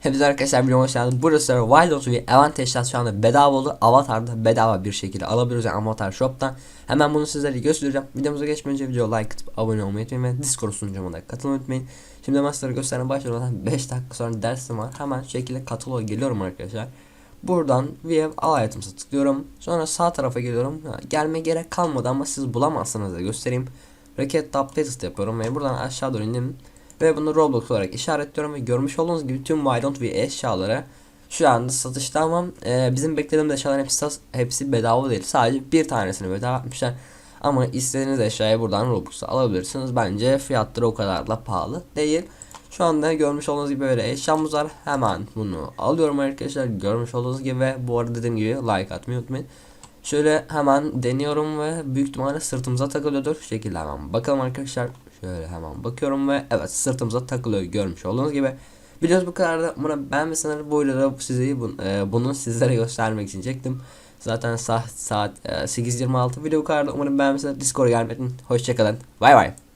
Hepinize arkadaşlar videoma hoş geldiniz. Burası Wild ve Avantage'dan şu anda bedava oldu. Avatar'da bedava bir şekilde alabiliyoruz yani Avatar Shop'tan. Hemen bunu sizlere göstereceğim. Videomuza geçmeden önce videoya like atıp abone olmayı unutmayın ve Discord sunucuma da katılmayı unutmayın. Şimdi master'ı göstermeye başlamadan 5 dakika sonra dersim var. Hemen şu şekilde kataloğa geliyorum arkadaşlar. Buradan View All Items'a tıklıyorum. Sonra sağ tarafa geliyorum. Gelme gerek kalmadı ama siz bulamazsınız da göstereyim. Rocket Top Test yapıyorum ve buradan aşağı doğru indim. Ve bunu Roblox olarak işaretliyorum ve görmüş olduğunuz gibi tüm Wildont ve eşyaları şu anda satışta ama e, bizim beklediğimiz eşyaların hepsi, hepsi bedava değil. Sadece bir tanesini bedava yapmışlar. Ama istediğiniz eşyayı buradan Roblox'a alabilirsiniz. Bence fiyatları o kadar da pahalı değil. Şu anda görmüş olduğunuz gibi böyle eşyamız var. Hemen bunu alıyorum arkadaşlar. Görmüş olduğunuz gibi ve bu arada dediğim gibi like atmayı unutmayın. Şöyle hemen deniyorum ve büyük ihtimalle sırtımıza takılıyordur. Şu şekilde hemen bakalım arkadaşlar. Şöyle hemen bakıyorum ve evet sırtımıza takılıyor görmüş olduğunuz gibi. Videomuz bu kadar da umarım beğenmişsiniz. Bu videoda sizi bu, e, bunu sizlere göstermek için çektim. Zaten saat saat e, 8.26 video bu kadar da umarım beğenmişsiniz. Discord'a gelmeyin. Hoşçakalın. Bay bay.